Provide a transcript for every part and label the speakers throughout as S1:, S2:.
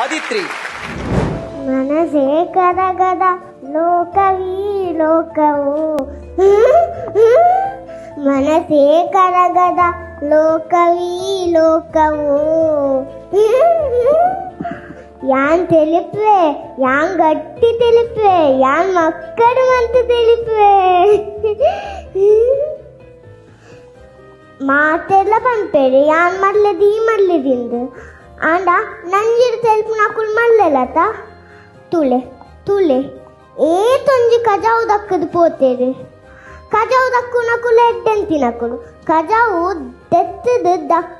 S1: ఆదిత్రి
S2: మనసే కద గద లోకవి లోకవు మనసే కరగద లోకవి లోకవు யான் தெளிப்பே யான் கட்டி தெளிப்பே யான் மக்கள் வந்து தெளிப்பே மாத்தெல்லாம் பண்பேரு யான் மல்லதி மல்லதிந்து ಆಂಡ ನಂಜಿರ್ತ ಹೆಲ್ಪ್ ನಾಕುಲ್ ಮಲ್ಲಲತ ತುಳೆ ತುಳೆ ಏ ತೊಂಜಿ ಕಜಾವು ದಕ್ಕದು ಪೋತೇರು ಕಜಾವು ದಕ್ಕು ನಕುಲು ಎಡ್ಡೆಂತಿ ನಕುಲು ಕಜಾವು ದೆತ್ತದು ದಕ್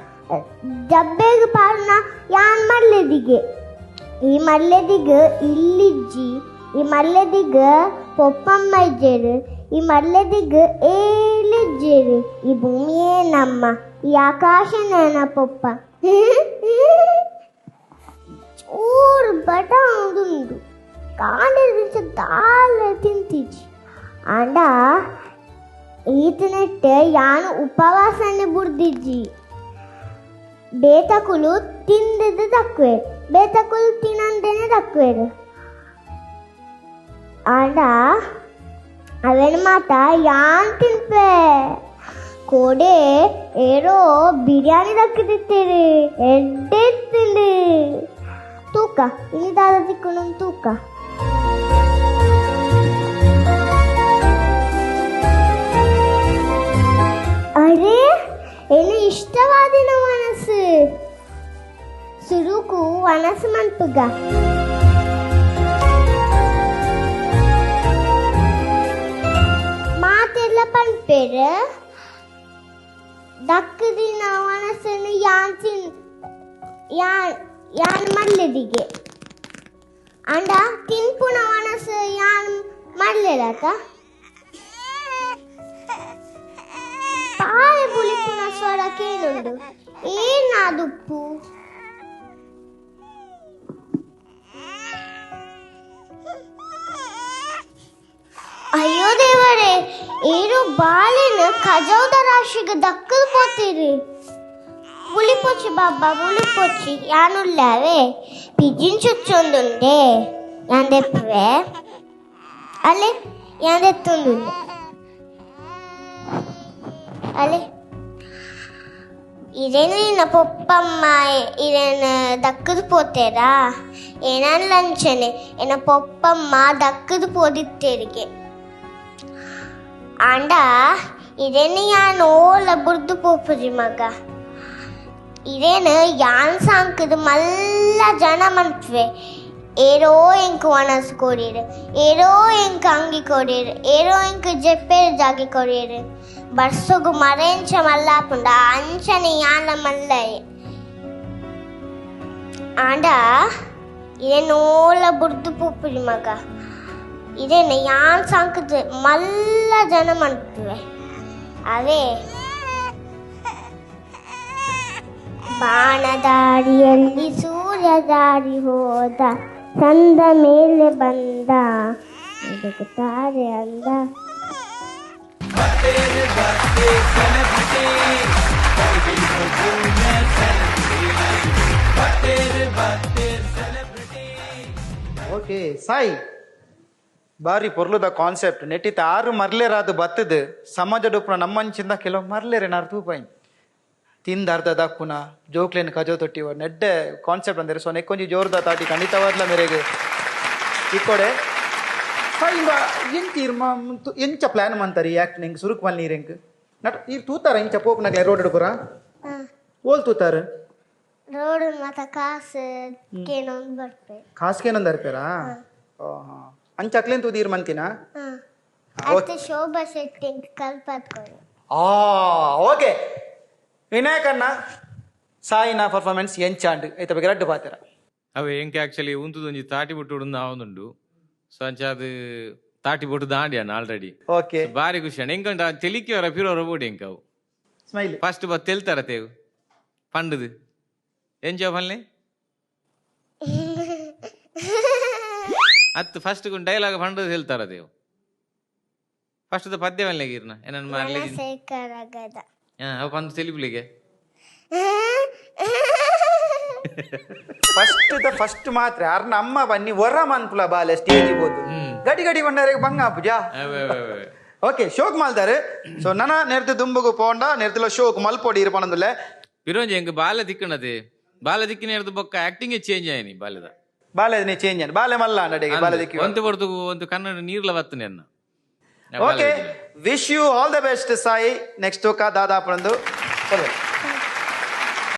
S2: ಜಬ್ಬೇಗ ಪಾರ್ನ ಯಾನ್ ಮಲ್ಲೆದಿಗೆ? ಈ ಮಲ್ಲೆದಿಗ ಇಲ್ಲಿಜ್ಜಿ, ಈ ಮಲ್ಲೆದಿಗ ಪೊಪ್ಪಮ್ಮಜ್ಜೇರು, ಈ ಮಲ್ಲೆದಿಗ ಏಲಿಜ್ಜೇರು ಈ ಭೂಮಿಯೇ ನಮ್ಮ, ಈ ಆಕಾಶನೇ ಪೊಪ್ಪ. ಚೂರು ಬಟ ಆದುಂಡು ಕಾಂಡಲ್ ಬಿಚ್ಚ ದಾಲ ತಿಂತಿಜಿ ಆಂಡ ಈತನೆಟ್ಟೆ ಯಾನು ಉಪವಾಸನೆ ಬುಡ್ದಿಜ್ಜಿ ಬೇತಕುಲು ತಿಂದದ್ದು ತಕ್ಕುವೆ ಬೇತಕುಲು ತಿನ್ನಂದೇನೆ ತಕ್ಕುವೆ ಆಂಡ ಅವನ ಮಾತ ಯಾನ್ ತಿನ್ಪೆ ಕೊಡೆ ಏನೋ ಬಿರಿಯಾನಿ ದಕ್ಕಿಟ್ಟಿರಿ ಎಡ್ಡೆತ್ತಿಲ್ಲಿ ತೂಕ ಇಲ್ಲಿದಾದ ತಿಕ್ಕೊಂಡೊಂದು ತೂಕ ಅರೆ ಏನು ಇಷ್ಟವಾದಿನ ಮನಸ್ಸು ಸುರುಕು ಮನಸ್ಸು ಮನ್ಪುಗ ಮಾತೆಲ್ಲ ಪನ್ಪೇರು ದಕ್ಕದಿನ ಮನಸ್ಸನ್ನು ಯಾನ್ ತಿನ್ ಯಾನ್ ಯಾನ್ ಮಲ್ಲೆದಿಗೆ. ಅಂಡ ತಿನ್ಪುನ ಮನಸ್ಸು ಯಾನ್ ಮಲ್ಲೆಲಕ. ಪಾಯ ಪುಳಿಪುನ ಸ್ವರ ಕೇಳುಂಡು. ಏನಾದುಪ್ಪು? ಅಯ್ಯೋ ದೇವರೇ ಏನು ಬಾಳಿನ ಖಜೌದ మనిషికి దక్కులు పోతుంది ఉలిపోచి బాబా ఉలిపోచి యానుల్లావే పిజించుచుందుండే యాందెప్పవే అలే యాందెత్తుందుండే అలే ಇದೇನು ನಿನ್ನ ಪೊಪ್ಪಮ್ಮ ಇದೇನು ದಕ್ಕದು ಪೋತೇರಾ ಏನನ್ ಲಂಚನೆ ಏನ ಪೊಪ್ಪಮ್ಮ ದಕ್ಕದು ಪೋದಿತ್ತೇರಿಗೆ ಆಂಡ ಇದೇನು ಯಾನು ಓಲ ಬುರ್ದು ಪೋಪುಜಿ ಮಗ ಇದೇನು ಯಾನ್ ಸಾಂಕದು ಮಲ್ಲ ಜನ ಮಂತ್ವೆ ஏரோ எங்கு வனஸ் கோடிரு ஏரோ எங்கு அங்கி கோடிரு ஏரோ எங்கு ஜெப்பேர் ஜாகி கோடிரு பர்சுகு மரேஞ்ச மல்லா புண்டா அஞ்சனி யான மல்லை ஆண்டா இதே நோல புர்து பூப்பிடி மகா இதே யான் சாங்குது மல்ல ஜனம் அனுப்புவேன் அவே ಸೂರ್ಯ ದಾರಿ ಹೋದ ಚಂದ ಮೇಲೆ ಬಂದ ಹುಡುಕುತ್ತಾರೆ ಅಂದ
S1: ಓಕೆ ಸಾಯಿ ಬಾರಿ ಪೊರ್ಲುದ ಕಾನ್ಸೆಪ್ಟ್ ನೆಟ್ಟಿತ ಆರು ಮರ್ಲೇರಾದು ಬತ್ತದು. ಸಮಾಜ ನಮ್ಮ ನಮ್ಮಂಚಿಂದ ಕೆಲವು ಮರ್ಲೇರೆ ನಾರು ತೂಪಾಯಿ ತಿಂದ ಅರ್ಧ ದಪ್ಪುನ ಜೋಕ್ಲೇನ್ ಕಜೋ ತೊಟ್ಟಿವ. ನೆಡ್ಡೆ ಕಾನ್ಸೆಪ್ಟ್ ಅಂದರೆ. ಸೊ ನೆಕ್ಕೊಂಜಿ ಜೋರ್ದ ತಾಟಿ ಖಂಡಿತವಾದ್ಲ ಮೇರೆಗೆ. ಇಕ್ಕೊಡೆ ಇಂಬ ಎಂತ ಇರ್ಮ ಎಂಚ ಪ್ಲಾನ್ ಮಂತಾರಿ ಯಾಕೆ ನಿಂಗೆ ಸುರುಕು ಮಲ್ ನೀರೆಂಗ್ ನಟ್ ಈ ತೂತಾರ ಇಂಚ ಪೋಪ್ನಾಗ ರೋಡ್ ಹಿಡ್ಕೊರ? ಓಲ್ ತೂತಾರ?
S2: ರೋಡ್ ಮತ್ತ ಕಾಸ್ ಕೇನೊಂದು ಬರ್ಪೆ.
S1: ಖಾಸ್ಗೇನಂದ ಅರ್ಪೇರಾ ಓ ಹಾಂ ಅಂಚ ಅಕ್ಲೇನ್ ತೂದೀರ್ ಮಂತಿನ
S2: ಶೋಭಾ ಶೆಟ್ಟಿ ಕಲ್ಪತ್ಕೊಳ್ಳಿ
S1: ಆ ಓಕೆ. ವಿನಾಯಕ್ ಅಣ್ಣ ಸಾಯಿನ ಪರ್ಫಾರ್ಮೆನ್ಸ್ ಎಂಚಾಂಡ್ ಐತ ಬಗ್ಗೆ ರಡ್ಡು ಪಾತಿರ.
S3: ಅವು ಎಂಕೆ ಆಕ್ಚುಲಿ ಉಂತುದೊಂಜಿ ತಾಟಿ ಬಿಟ್ಟು ಆವೊಂದುಂಡು. ಸೊ ಅಂಚ ಅದು ತಾಟಿ ಬಿಟ್ಟು ದಾಂಡಿಯಣ್ಣ ಆಲ್ರೆಡಿ
S1: ಓಕೆ.
S3: ಬಾರಿ ಖುಷಿ ಅಣ್ಣ. ಎಂಕಂಟ ತೆಲಿಕಿ ಅವರ ಪಿರೋರ ಬೋಡಿ ಎಂಕ ಅವು?
S1: ಸ್ಮೈಲ್
S3: ಫಸ್ಟ್ ಬತ್ ತೆಲ್ತಾರ ತೇವು ಪಂಡದು. ಎಂಜಾಯ್ ಪಲ್ಲೆ ಅತ್ತು ಫಸ್ಟ್ಗೆ ಒಂದು ಡೈಲಾಗ್ ಹಂಡ್ರೆದು ಹೇಳ್ತಾರ ದೇವು ಫಸ್ಟ್ದ ಪದ್ಯವನ್ನು ಗೀರ್ನ ಏನನ್ನು ಮಾಡಲಿ ಹಾಂ ಅವು ಬಂದು ತಿಳಿಪ್ಲಿಗೆ
S1: ಫಸ್ಟ್ ಫಸ್ಟ್ ಮಾತ್ರ ಅರ್ನ ಅಮ್ಮ ಬನ್ನಿ ವರ ಮನ್ಕುಲ ಬಾಲೆ ಸ್ಟೇಜ್ ಬೋದು ಗಡಿ ಗಡಿ ಬಂಡಾರಿಗೆ ಬಂಗ ಪೂಜಾ
S3: ஓகே ஷோக் மால்
S1: தாரு ஸோ நானா நேரத்து தும்புக்கு போண்டா நேரத்தில் ஷோக்கு மல் போடி இருப்பானதில்ல பிரோஞ்சி
S3: எங்க பால திக்குனது பால திக்கு நேரத்து பக்கம் ஆக்டிங்கே சேஞ்ச் ஆயினி பாலதான் ಬಾಲ್ಯದ
S1: ಬಾಲೆ ನೀ ಚೇಂಜ್ ಅನ್ ಬಾಲೆ ಮಲ್ಲ ನಡೆಗೆ ಬಾಲೆ ದಿಕ್ಕಿ
S3: ಒಂತು ಬಡ್ದು ಒಂದು ಕನ್ನಡ ನೀರ್ಲ ಬತ್ತನೆ ಅನ್ನ
S1: okay wish you all the best Sai next ದಾದಾಪನಂದು